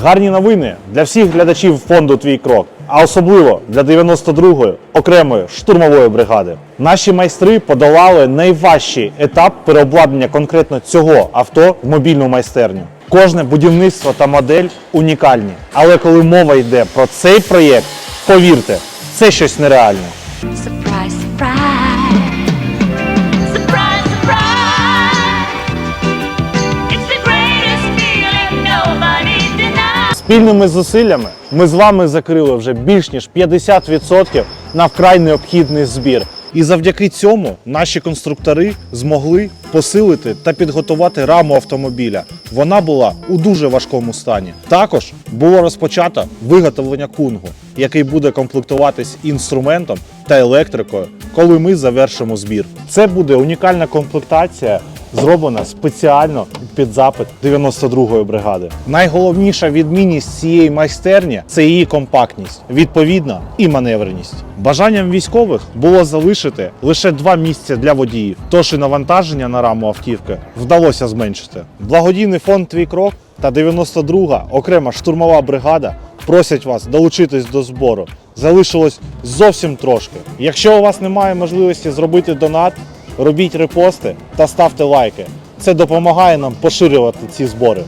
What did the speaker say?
Гарні новини для всіх глядачів фонду Твій крок, а особливо для 92-ї окремої штурмової бригади. Наші майстри подолали найважчий етап переобладнання конкретно цього авто в мобільну майстерню. Кожне будівництво та модель унікальні. Але коли мова йде про цей проєкт, повірте, це щось нереальне. Спільними зусиллями ми з вами закрили вже більш ніж 50% на вкрай необхідний збір. І завдяки цьому наші конструктори змогли посилити та підготувати раму автомобіля. Вона була у дуже важкому стані. Також було розпочато виготовлення кунгу, який буде комплектуватись інструментом та електрикою, коли ми завершимо збір. Це буде унікальна комплектація зроблена спеціально під запит 92-ї бригади. Найголовніша відмінність цієї майстерні це її компактність, відповідно і маневреність. Бажанням військових було залишити лише два місця для водіїв, тож і навантаження на раму автівки вдалося зменшити. Благодійний фонд Твій крок та 92-га окрема штурмова бригада просять вас долучитись до збору. Залишилось зовсім трошки. Якщо у вас немає можливості зробити донат, робіть репости та ставте лайки. Це допомагає нам поширювати ці збори.